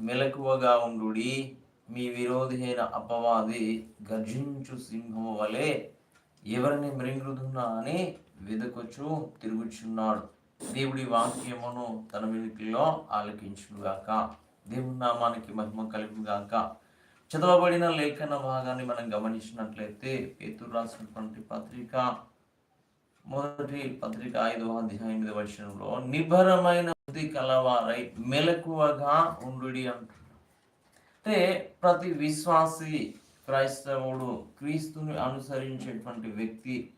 మెలకువగా ఉండు మీ విరోధైన అపవాది గర్జించు సింహము వలె ఎవరిని మృంగుదున్నా అని వెదకొచ్చు తిరుగుచున్నాడు. దేవుడి వాక్యమును తన వెనుకలో ఆలకించుగాక దేవుడి నామానికి మహిమ కలుగుగాక చదవబడిన లేఖన భాగాన్ని మనం గమనించినట్లయితే పేతురు రాసినటువంటి పత్రిక మొదటి పత్రిక ఐదవ అధ్యాయం వర్షంలో వచనంలో నిబ్బరమైన బుద్ధి కలవారై మెలకువగా ఉండు అంటున్నాడు అంటే ప్రతి విశ్వాసి క్రైస్తవుడు క్రీస్తుని అనుసరించేటువంటి వ్యక్తి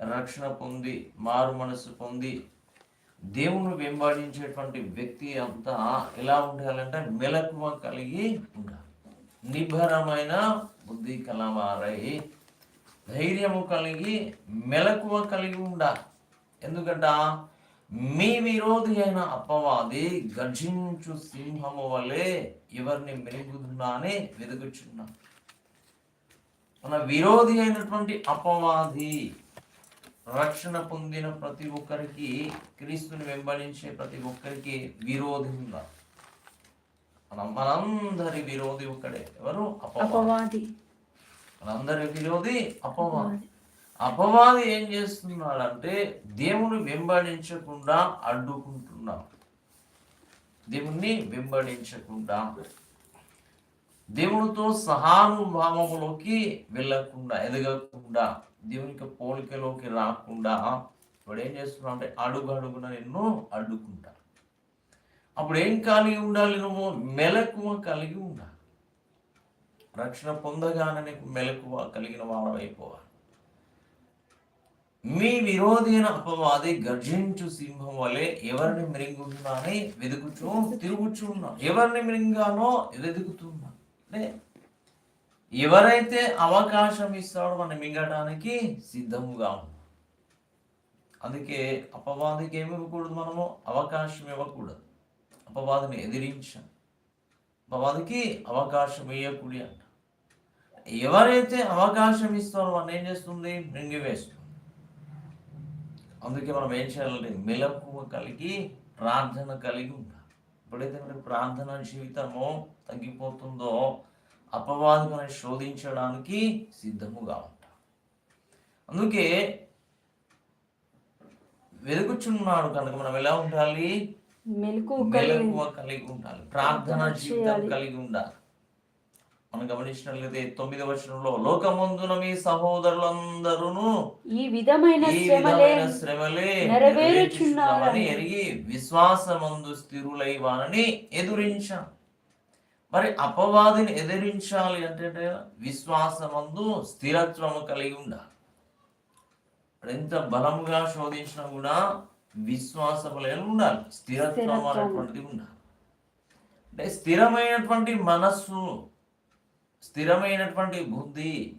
రక్షణ పొంది మారు మనసు పొంది దేవుని వెంబడించేటువంటి వ్యక్తి అంతా ఎలా ఉండాలంటే మెలకువ కలిగి ఉండాలి. నిబ్బరమైన బుద్ధి కలవారై ధైర్యము కలిగి మెలకువ కలిగి ఉండాలి. ఎందుకంటే? మీ విరోధి అయిన అపవాది గర్జించు సింహము వలె ఎవరిని మెరుగుతున్నా అని వెతుకుచున్నా మన విరోధి అయినటువంటి అపవాది రక్షణ పొందిన ప్రతి ఒక్కరికి క్రీస్తుని వెంబడించే ప్రతి ఒక్కరికి విరోధి ఉన్నారు మన మనందరి విరోధి ఒక్కడే. ఎవరు? అపవాది. అపవాది. మనందరి విరోధి అపవాది. అపవాది ఏం చేస్తున్నాడంటే దేవుని వెంబడించకుండా అడ్డుకుంటున్నాం. దేవుణ్ణి వెంబడించకుండా. దేవునితో సహానుభావములోకి వెళ్ళకుండా ఎదగకుండా దేవునికి పోలికలోకి రాకుండా ఇప్పుడు ఏం చేస్తున్నావు అంటే అడుగు అడుగున నిన్ను అడ్డుకుంటా. అప్పుడు ఏం కలిగి ఉండాలి నువ్వు? మెలకువ కలిగి ఉండాలి. రక్షణ పొందగానే నీకు మెలకువ కలిగిన వాడవైపోవాలి. మీ విరోధైన అపవాది గర్జించు సింహం వలె ఎవరిని మృంగుతున్నా వెతుకుతూ తిరుగుచున్నా. ఎవరిని మృంగానో వెతుకుతున్నా. అంటే ఎవరైతే అవకాశం ఇస్తాడో మనం మింగడానికి సిద్ధముగా అందుకే అపవాదికి ఏమి ఇవ్వకూడదు మనము? అవకాశం ఇవ్వకూడదు. అపవాదిని ఎదిరించాం. అపవాదికి అవకాశం ఇవ్వకూడదు అంట. ఎవరైతే అవకాశం ఇస్తారో మనం ఏం చేస్తుంది? మృంగివేస్తుంది. అందుకే మనం ఏం చేయాలంటే మెలకువ కలిగి ప్రార్థన కలిగి ఉండాలి. ఎప్పుడైతే మనకి ప్రార్థన జీవితము తగ్గిపోతుందో అపవాది మనం శోధించడానికి సిద్ధముగా ఉంటాం. అందుకే వెలుగుచున్నాడు కనుక మనం ఎలా ఉండాలి? మెలకువ కలిగి ఉండాలి. ప్రార్థన జీవితం కలిగి ఉండాలి. మనం గమనించినట్లయితే తొమ్మిదవ వచనంలో లోకమందున మీ సహోదరులందరూ ఈ విధమైన శ్రమలే నెరవేరుచున్నారని ఎరిగి విశ్వాసమందు స్థిరులై వానని ఎదురించాం మరి అపవాదిని ఎదిరించాలి అంటే విశ్వాసమందు స్థిరత్వము కలిగి ఉండాలి ఎంత బలంగా శోధించినా కూడా విశ్వాసములే ఉండాలి. స్థిరత్వం స్థిరత్వం. అనేటువంటిది ఉండాలి. అంటే స్థిరమైనటువంటి మనస్సు స్థిరమైనటువంటి బుద్ధి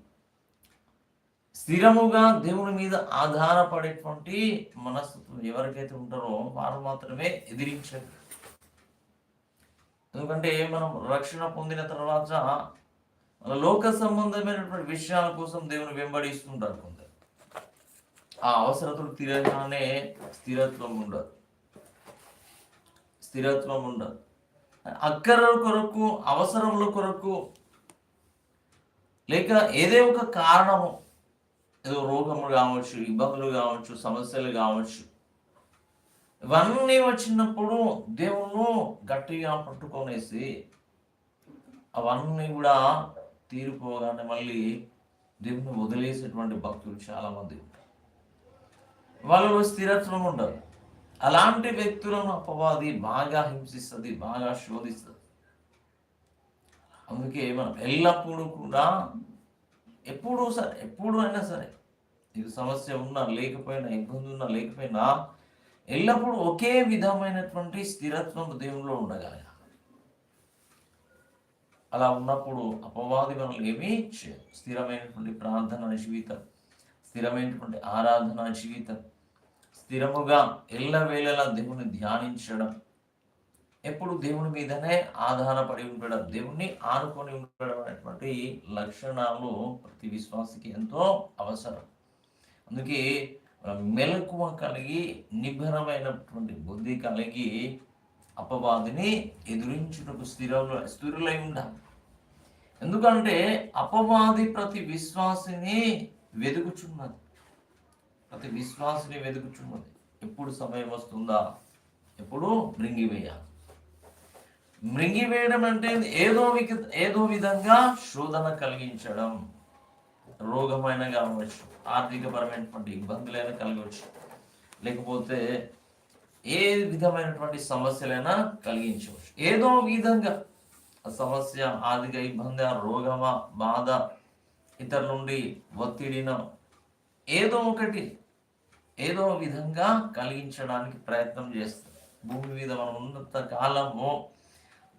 స్థిరముగా దేవుని మీద ఆధారపడేటువంటి మనస్తత్వం ఎవరికైతే ఉంటారో వారు మాత్రమే ఎదిరించారు ఎందుకంటే మనం రక్షణ పొందిన తర్వాత మన లోక సంబంధమైనటువంటి విషయాల కోసం దేవుని వెంబడిస్తుంటారు కొందరు. ఆ అవసరతలు తీరగానే స్థిరత్వం ఉండదు. స్థిరత్వం ఉండదు. అక్కర కొరకు అవసరముల కొరకు లేక ఏదే ఒక కారణము ఏదో రోగములు కావచ్చు ఇబ్బందులు కావచ్చు సమస్యలు కావచ్చు. ఇవన్నీ వచ్చినప్పుడు దేవుణ్ణు గట్టిగా పట్టుకొనేసి అవన్నీ కూడా తీరిపోగానే మళ్ళీ దేవుని వదిలేసేటువంటి భక్తులు చాలా మంది ఉంటారు స్థిరత్వం ఉండదు అలాంటి వ్యక్తులను అపవాది బాగా హింసిస్తుంది బాగా శోధిస్తుంది. అందుకే మనం ఎల్లప్పుడూ కూడా ఎప్పుడూ సరే ఎప్పుడు అయినా సరే ఇది సమస్య ఉన్నా లేకపోయినా ఇబ్బంది ఉన్నా లేకపోయినా ఎల్లప్పుడూ ఒకే విధమైనటువంటి స్థిరత్వం దేవునిలో ఉండగలగాలి. అలా ఉన్నప్పుడు అపవాది మనల్ని ఏమీ చేయదు స్థిరమైనటువంటి ప్రార్థన జీవితం స్థిరమైనటువంటి ఆరాధన జీవితం స్థిరముగా ఎల్లవేళలా దేవుని ధ్యానించడం ఎప్పుడు దేవుని మీదనే ఆధారపడి ఉండడం దేవుణ్ణి ఆనుకొని ఉండడం అనేటువంటి లక్షణాలు ప్రతి విశ్వాసకి ఎంతో అవసరం. అందుకే మెలకువ కలిగి నిబ్బరమైనటువంటి బుద్ధి కలిగి అపవాదిని ఎదురించుటకు స్థిర స్థిరులై ఉండాలి. ఎందుకంటే అపవాది ప్రతి విశ్వాసిని వెతుకుచున్నది ప్రతి విశ్వాసిని వెతుకుచున్నది ఎప్పుడు సమయం వస్తుందా? ఎప్పుడు మృంగివేయాలి. మృంగివేయడం అంటే ఏదో ఏదో విధంగా శోధన కలిగించడం. రోగమైన కావచ్చు ఆర్థికపరమైనటువంటి ఇబ్బందులైనా కలగవచ్చు లేకపోతే ఏ విధమైనటువంటి సమస్యలైనా కలిగించవచ్చు. ఏదో విధంగా సమస్య ఆర్థిక ఇబ్బంది రోగమా బాధ ఇతరుల నుండి ఒత్తిడిన ఏదో ఒకటి ఏదో విధంగా కలిగించడానికి ప్రయత్నం చేస్తుంది. భూమి మీద మనం ఉన్నంత కాలము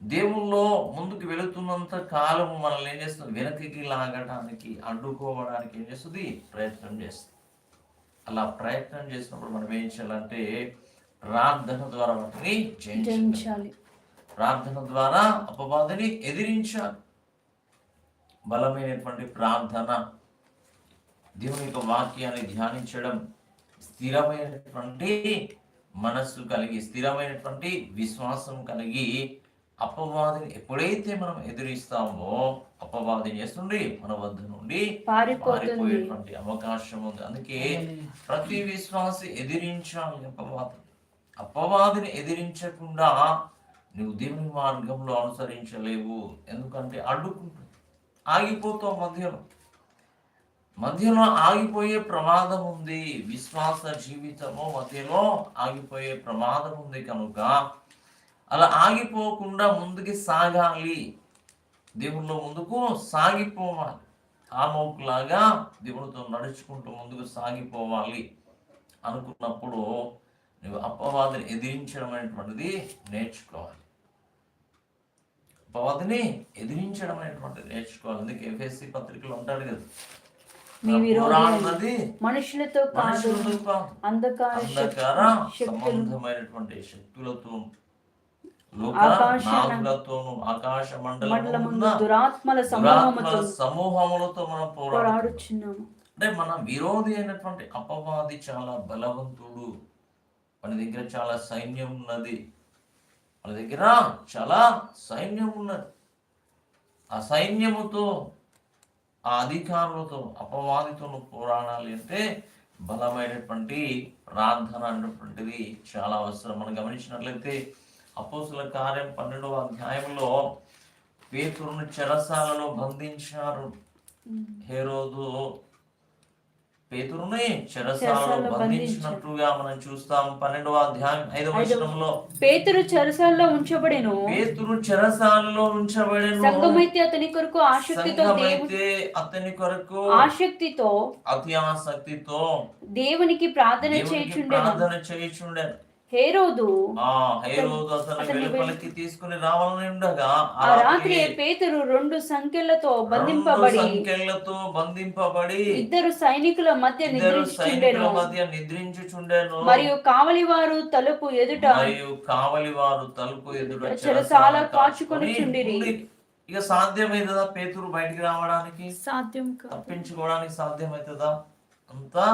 దేవుల్లో ముందుకు వెళుతున్నంత కాలము మనల్ని ఏం చేస్తుంది? వెనక్కి లాగడానికి అడ్డుకోవడానికి ఏం చేస్తుంది? ప్రయత్నం చేస్తుంది. అలా ప్రయత్నం చేసినప్పుడు మనం ఏం చేయాలంటే ప్రార్థన ద్వారా వాటిని జయించాలి. జయించాలి. ప్రార్థన ద్వారా అపవాదిని ఎదిరించాలి. బలమైనటువంటి ప్రార్థన దేవుని యొక్క వాక్యాన్ని ధ్యానించడం స్థిరమైనటువంటి మనస్సు కలిగి స్థిరమైనటువంటి విశ్వాసం కలిగి అపవాదిని ఎప్పుడైతే మనం ఎదురిస్తామో అపవాది చేస్తుండి మన వద్ద నుండి పారిపోయేటువంటి అవకాశం ఉంది. అందుకే ప్రతి విశ్వాసి ఎదిరించాలి అపవాదిని అపవాదిని ఎదిరించకుండా నువ్వు దేవుని మార్గంలో అనుసరించలేవు. ఎందుకంటే అడ్డుకుంటుంది. ఆగిపోతావు మధ్యలో. మధ్యలో ఆగిపోయే ప్రమాదం ఉంది. విశ్వాస జీవితము మధ్యలో ఆగిపోయే ప్రమాదం ఉంది కనుక అలా ఆగిపోకుండా ముందుకి సాగాలి. దేవుల్లో ముందుకు సాగిపోవాలి. ఆమోకులాగా దేవునితో నడుచుకుంటూ ముందుకు సాగిపోవాలి అనుకున్నప్పుడు నువ్వు అపవాదిని ఎదిరించడం అనేటువంటిది నేర్చుకోవాలి. అపవాదిని ఎదిరించడం అనేటువంటిది నేర్చుకోవాలి. అందుకే ఎఫ్ఎస్సి పత్రికలు ఉంటాడు కదా. మనుషులతో కాదు అంధకార సంబంధమైనటువంటి శక్తులతో ఆకాశ మండలమున్న దురాత్మల సమూహములతో మనం పోరాడు పోరాడుచున్నాము. అంటే మన విరోధి అయినటువంటి అపవాది చాలా బలవంతుడు. మన దగ్గర చాలా సైన్యం ఉన్నది. మన దగ్గర చాలా సైన్యం ఉన్నది. ఆ సైన్యముతో ఆ అధికారులతో అపవాదితో పోరాడాలి అంటే బలమైనటువంటి ప్రార్థన అనేటువంటిది చాలా అవసరం. మనం గమనించినట్లయితే అపోసుల కార్యం పన్నెండవ అధ్యాయంలో పేతురును చెరసాలలో బంధించారు. హేరోదు పేతురుని చెరసాలలో బంధించినట్లుగా మనం చూస్తాం పన్నెండవ అధ్యాయం ఐదవ వచనంలో. పేతురు చెరసాల్లో ఉంచబడెను. పేతురు చెరసాలలో ఉంచబడెను. సంఘమైతే అతని కొరకు ఆసక్తితో సంఘమైతే అతని కొరకు ఆసక్తితో అతి ఆసక్తితో దేవునికి ప్రార్థన చేయుచుండెను. ప్రార్థన చేయుచుండెను. హేరోదు ఆ హేరోదు అతను అతన్ని వెలుపలికి తీసుకుని రావాలని ఉండగా ఆ రాత్రి పేతురు రెండు సంఖ్యలతో బంధింపబడి సంఖ్యలతో బంధింపబడి ఇద్దరు సైనికుల మధ్య నిద్రించుచుండెను. మధ్య నిద్రించుచుండెను. మరియు కావలి వారు తలుపు ఎదుట మరియు కావలి వారు తలుపు ఎదుట చెరసాల కాచుకొనుచుండిరి. ఉండి, ఇక సాధ్యమైతుందా పేతురు బయటికి రావడానికి? సాధ్యం కాదు. తప్పించుకోవడానికి సాధ్యమవుతుందా అంతా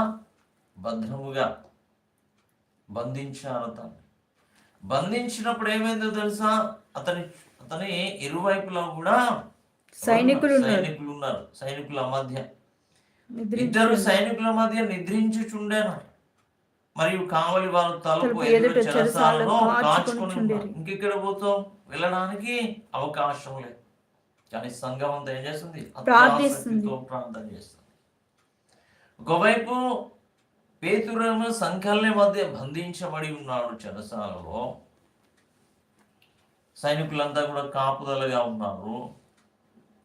భద్రముగా బంధించారు అతన్ని బంధించినప్పుడు ఏమైందో తెలుసా? అతని అతని ఇరువైపులా కూడా సైనికులు. సైనికులు ఉన్నారు. సైనికుల మధ్య. ఇద్దరు సైనికుల మధ్య నిద్రించుచుండెను. మరియు కావలి వారు తలుపు ఎదుట చెరసాలలో కాచుకొని. ఇంకెక్కడ పోతాం? వెళ్ళడానికి అవకాశం లేదు. కానీ సంఘం అంతా ఏం చేస్తుంది? ప్రార్థన చేస్తుంది. ఒకవైపు పేతురేమో సంఖ్యల మధ్య బంధించబడి ఉన్నాడు చెరసాలలో. సైనికులంతా కూడా కాపుదలగా ఉన్నారు.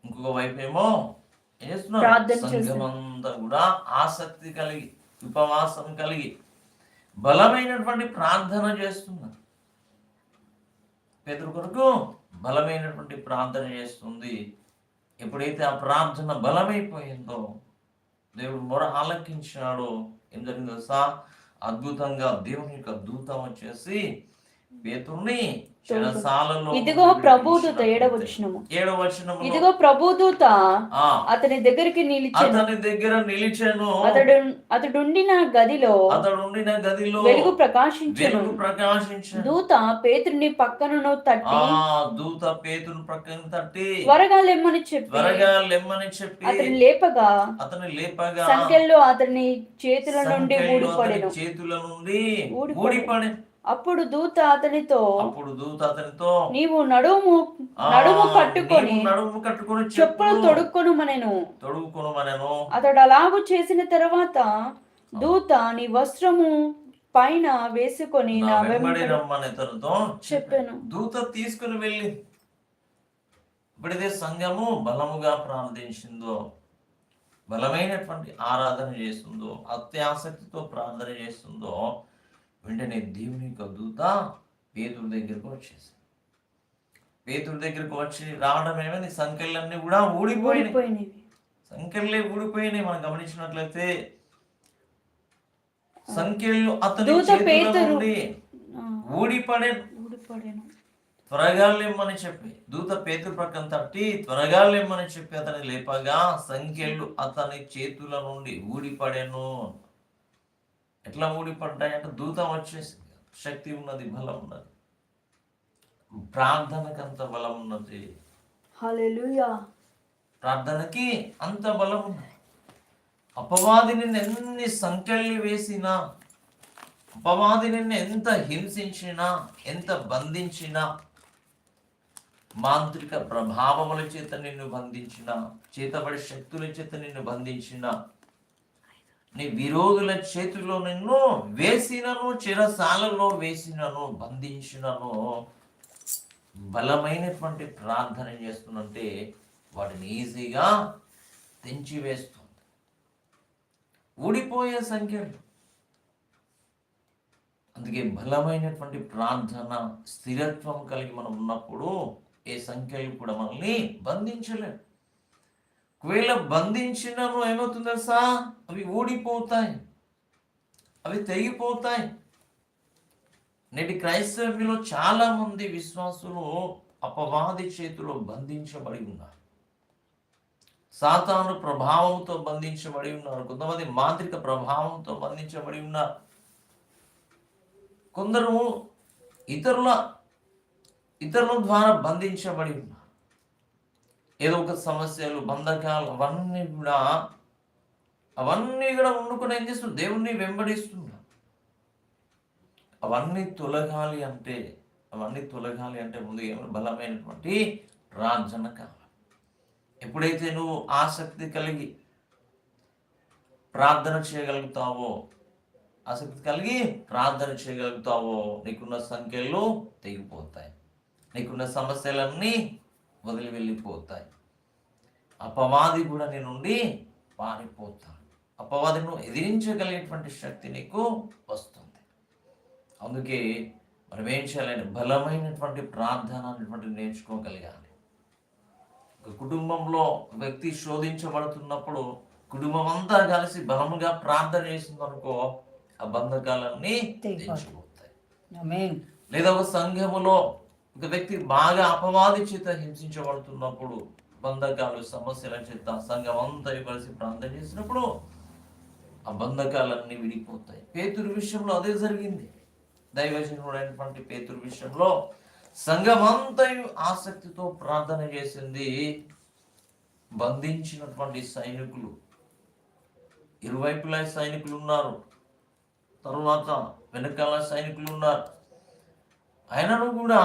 ఇంకొక వైపు ఏమో ఏం చేస్తున్నారు? ప్రార్థన సంఘం అంతా కూడా ఆసక్తి కలిగి ఉపవాసం కలిగి బలమైనటువంటి ప్రార్థన చేస్తున్నారు. పేదరు కొరకు బలమైనటువంటి ప్రార్థన చేస్తుంది. ఎప్పుడైతే ఆ ప్రార్థన బలమైపోయిందో దేవుడు మొర ఆలకించాడో ఏం జరిగింది తెలుసా? అద్భుతంగా దేవుని యొక్క దూతం వచ్చేసి పేతుర్ని ఇదిగో ప్రభుదూత. ఏడవ వచనము. ఏడవ వచనములో, ఇదిగో ప్రభుదూత అతని దగ్గరికి నిలిచెను. అతని దగ్గర నిలిచెను. అతడు అతడుండిన గదిలో అతడు ఉండిన గదిలో వెలుగు ప్రకాశించెను. వెలుగు ప్రకాశించను. దూత పేతుడిని పక్కనను ఆ తట్టి దూత పేతును ప్రక్కన తట్టి త్వరగా లెమ్మని చెప్పి త్వరగా లెమ్మని చెప్పి అతని లేపగా అతని లేపగా సంఖ్యలో అతని చేతుల నుండి ఊడిపడెను. చేతుల నుండి ఊడిపడెను. అప్పుడు దూత అతనితో అప్పుడు దూత అతనితో నీవు నడుము నడుము కట్టుకొని నడుము కట్టుకొని చెప్పులు తొడుక్కొను మనెను. తొడుగుకొను మనను అతడు అలాగు చేసిన తర్వాత దూత నీ వస్త్రము పైన వేసుకొని నా వెంబడి రమ్మని అతనితో చెప్పాను. దూత తీసుకుని వెళ్ళి ఇప్పుడైతే సంఘము బలముగా ప్రార్థించిందో బలమైనటువంటి ఆరాధన చేస్తుందో అత్యాసక్తితో ప్రార్థన చేస్తుందో వెంటనే దేవుని యొక్క దూత పేతుడి దగ్గరకు వచ్చేసి పేతుడి దగ్గరకు వచ్చి రావడం ఏమైంది? సంఖ్యలన్నీ కూడా ఊడిపోయినాయి. సంఖ్యలే ఊడిపోయినాయి. మనం గమనించినట్లయితే సంఖ్యలు అతని ఊడిపడే ఊడిపడెను. త్వరగా లేమ్మని చెప్పి దూత పేతురు ప్రక్కన తట్టి త్వరగా లేమ్మని చెప్పి అతని లేపగా సంఖ్యలు అతని చేతుల నుండి ఊడిపడెను. ఎట్లా ఊడిపడ్డాయి అంటే దూత వచ్చేసింది శక్తి ఉన్నది బలం ఉన్నది. ప్రార్థనకు అంత బలం ఉన్నది. ప్రార్థనకి అంత బలం ఉంది అపవాది నిన్ను ఎన్ని సంఖ్యలు వేసినా అపవాది నిన్ను ఎంత హింసించినా ఎంత బంధించినా మాంత్రిక ప్రభావముల చేత నిన్ను బంధించిన చేతబడి శక్తుల చేత నిన్ను బంధించిన నీ విరోధుల చేతిలో నిన్ను వేసినను చిరసాలలో వేసినను బంధించినను. బలమైనటువంటి ప్రార్థన చేస్తున్నంటే వాటిని ఈజీగా తెంచివేస్తుంది. ఊడిపోయే సంఖ్యలు. అందుకే బలమైనటువంటి ప్రార్థన స్థిరత్వం కలిగి మనం ఉన్నప్పుడు ఏ సంఖ్యలు కూడా మనల్ని బంధించలేదు ఒకవేళ బంధించినను ఏమవుతుంది తెలుసా? అవి ఊడిపోతాయి. అవి తెగిపోతాయి. నేటి క్రైస్తవ్యులో చాలా మంది విశ్వాసులు అపవాది చేతిలో బంధించబడి ఉన్నారు. సాతాను ప్రభావంతో బంధించబడి ఉన్నారు. కొంతమంది మాంత్రిక ప్రభావంతో బంధించబడి ఉన్నారు. కొందరు ఇతరుల ఇతరుల ద్వారా బంధించబడి ఉన్నారు. ఏదో ఒక సమస్యలు బంధకాలు అవన్నీ కూడా అవన్నీ కూడా వండుకొని ఏం చేస్తుంది? దేవుణ్ణి వెంబడిస్తున్నా అవన్నీ తొలగాలి అంటే అవన్నీ తొలగాలి అంటే ముందు ఏమైనా బలమైనటువంటి ప్రార్థన కావాలి. ఎప్పుడైతే నువ్వు ఆసక్తి కలిగి ప్రార్థన చేయగలుగుతావో ఆసక్తి కలిగి ప్రార్థన చేయగలుగుతావో నీకున్న సంఖ్యలు తెగిపోతాయి. నీకున్న సమస్యలన్నీ వదిలి వెళ్ళిపోతాయి. అపవాది కూడా నీ నుండి పారిపోతాడు. అపవాదిను ఎదిరించగలిగేటువంటి శక్తి నీకు వస్తుంది. అందుకే మనం ఏం చేయాలని బలమైనటువంటి ప్రార్థన అనేటువంటిది నేర్చుకోగలగాలి. ఒక కుటుంబంలో వ్యక్తి శోధించబడుతున్నప్పుడు కుటుంబం అంతా కలిసి బలముగా ప్రార్థన చేసిందనుకో ఆ బంధకాలన్నీ తెంచిపోతాయి లేదా ఒక సంఘములో ఒక వ్యక్తి బాగా అపవాది చేత హింసించబడుతున్నప్పుడు బంధకాలు సమస్యల చేత సంఘం అంతా కలిసి ప్రార్థన చేసినప్పుడు ఆ బంధకాలన్నీ విడిపోతాయి. పేతురు విషయంలో అదే జరిగింది. దైవజనుడైనటువంటి పేతురు విషయంలో సంఘం ఆసక్తితో ప్రార్థన చేసింది బంధించినటువంటి సైనికులు. ఇరువైపులా సైనికులు ఉన్నారు. తరువాత వెనకాల సైనికులు ఉన్నారు. అయినను కూడా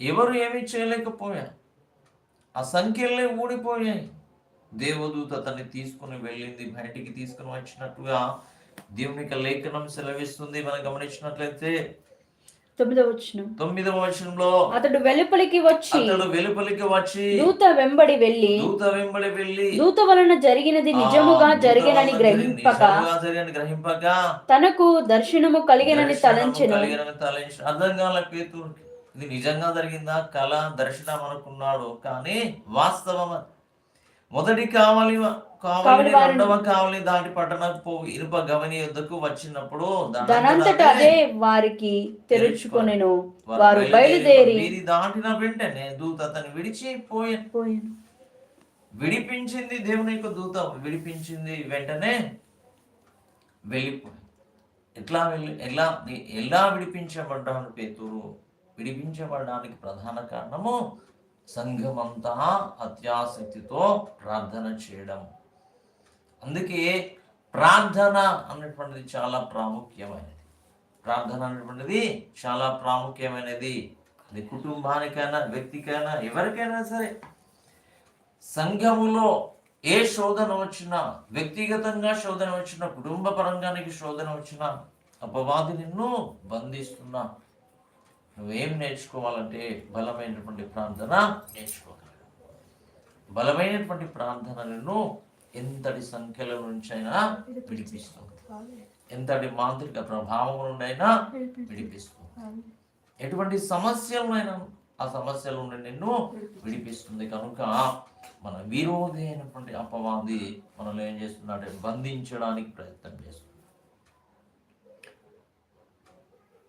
ఎవరు ఏమీ చేయలేకపోయా? ఆ సంఖ్యలే ఊడిపోయాయి. దేవదూత అతన్ని తీసుకుని వెళ్ళింది బయటికి తీసుకుని వచ్చినట్టుగా దేవుని లేఖనం సెలవిస్తుంది. మనం గమనించినట్లయితే తొమ్మిదవ వచనం. తొమ్మిదవ వచనంలో అతడు వెలుపలికి వచ్చి అతడు వెలుపలికి వచ్చి దూత వెంబడి వెళ్ళి దూత వెంబడి వెళ్ళి దూత వలన జరిగినది నిజముగా జరిగినని గ్రహింపక జరిగినని గ్రహింపక తనకు దర్శనము కలిగినని తలంచెను. అర్థం కాల పేతురుకి ఇది నిజంగా జరిగిందా? కళ దర్శనం అనుకున్నాడు. కానీ వాస్తవం. మొదటి కావాలి కావలి రెండవ కావలి దాటి పట్టణకు పో ఇనుప గవని యొద్దకు వచ్చినప్పుడు దానంతట అదే వారికి తెరుచుకొనెను వారు బయలుదేరి వీరి దాటిన వెంటనే దూత అతను విడిచి పోయి పోయాను. విడిపించింది దేవుని యొక్క దూత విడిపించింది వెంటనే వెళ్ళిపోయి. ఎట్లా వెళ్ళి ఎలా ఎలా విడిపించబడ్డాను పేతురు? విడిపించబడడానికి ప్రధాన కారణము సంఘమంతా అత్యాసక్తితో ప్రార్థన చేయడం. అందుకే ప్రార్థన అనేటువంటిది చాలా ప్రాముఖ్యమైనది. ప్రార్థన అనేటువంటిది చాలా ప్రాముఖ్యమైనది. అది కుటుంబానికైనా వ్యక్తికైనా ఎవరికైనా సరే. సంఘములో ఏ శోధన వచ్చినా వ్యక్తిగతంగా శోధన వచ్చినా కుటుంబ పరంగానికి శోధన వచ్చినా అపవాది నిన్ను బంధిస్తున్నా. నువ్వేం నేర్చుకోవాలంటే బలమైనటువంటి ప్రార్థన నేర్చుకోగలవు. బలమైనటువంటి ప్రార్థన నిన్ను ఎంతటి సంఖ్యల నుంచైనా విడిపిస్తుంది. ఎంతటి మాంత్రిక ప్రభావం నుండైనా విడిపిస్తుంది. ఎటువంటి సమస్యలైనా ఆ సమస్యల నుండి నిన్ను విడిపిస్తుంది. కనుక మన విరోధి అయినటువంటి అపవాది మనల్ని ఏం చేస్తున్నాడు బంధించడానికి ప్రయత్నం చేస్తుంది.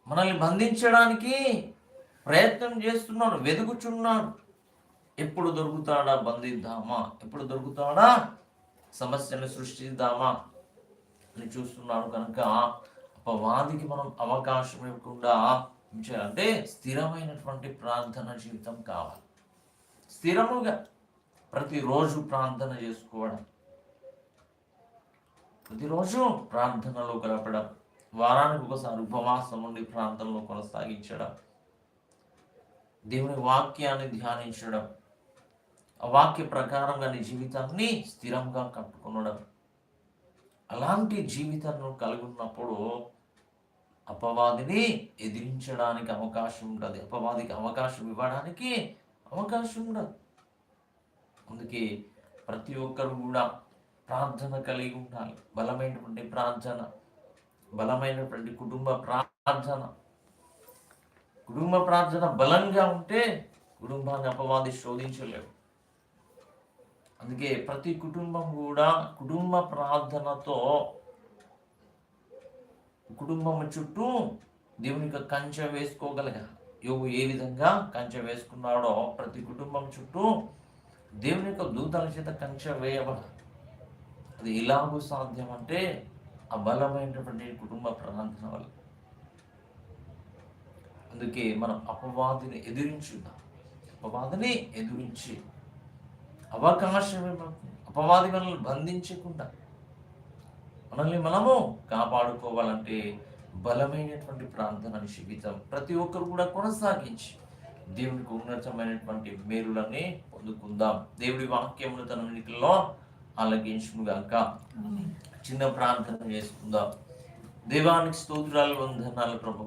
మనల్ని బంధించడానికి ప్రయత్నం చేస్తున్నాడు వెతుకుచున్నాడు ఎప్పుడు దొరుకుతాడా? బంధిద్దామా? ఎప్పుడు దొరుకుతాడా? సమస్యను సృష్టిద్దామా అని చూస్తున్నాడు కనుక అపవాదికి మనం అవకాశం ఇవ్వకుండా అంటే స్థిరమైనటువంటి ప్రార్థన జీవితం కావాలి. స్థిరముగా ప్రతిరోజు ప్రార్థన చేసుకోవడం. ప్రతిరోజు ప్రార్థనలో గడపడం వారానికి ఒకసారి ఉపవాసం ఉండి ప్రార్థనలో కొనసాగించడం. దేవుని వాక్యాన్ని ధ్యానించడం. వాక్య ప్రకారంగా నీ జీవితాన్ని స్థిరంగా కట్టుకునడం అలాంటి జీవితాన్ని కలిగి ఉన్నప్పుడు అపవాదిని ఎదిరించడానికి అవకాశం ఉండదు. అపవాదికి అవకాశం ఇవ్వడానికి అవకాశం ఉండదు. అందుకే ప్రతి ఒక్కరు కూడా ప్రార్థన కలిగి ఉండాలి. బలమైనటువంటి ప్రార్థన బలమైనటువంటి కుటుంబ ప్రార్థన. కుటుంబ ప్రార్థన బలంగా ఉంటే కుటుంబాన్ని అపవాది శోధించలేవు అందుకే ప్రతి కుటుంబం కూడా కుటుంబ ప్రార్థనతో కుటుంబం చుట్టూ దేవుని యొక్క కంచె వేసుకోగలగాలి యోగు ఏ విధంగా కంచె వేసుకున్నాడో ప్రతి కుటుంబం చుట్టూ దేవుని యొక్క దూతల చేత కంచె వేయబడాలి అది ఎలాగూ సాధ్యం అంటే ఆ బలమైనటువంటి కుటుంబ ప్రార్థన వల్ల. అందుకే మనం అపవాదిని ఎదిరించుదాం. అపవాదిని ఎదిరించి అవకాశం ఇవ్వకు. అపవాది మనల్ని బంధించకుండా మనల్ని మనము కాపాడుకోవాలంటే బలమైనటువంటి ప్రార్థన జీవితం ప్రతి ఒక్కరు కూడా కొనసాగించి దేవునికి ఉన్నతమైనటువంటి మేలులని పొందుకుందాం. దేవుడి వాక్యమును తన నీటిలో ఆలగించుగాక చిన్న ప్రార్థన చేసుకుందాం. దేవానికి స్తోత్రాలు వందనాలు ప్రభు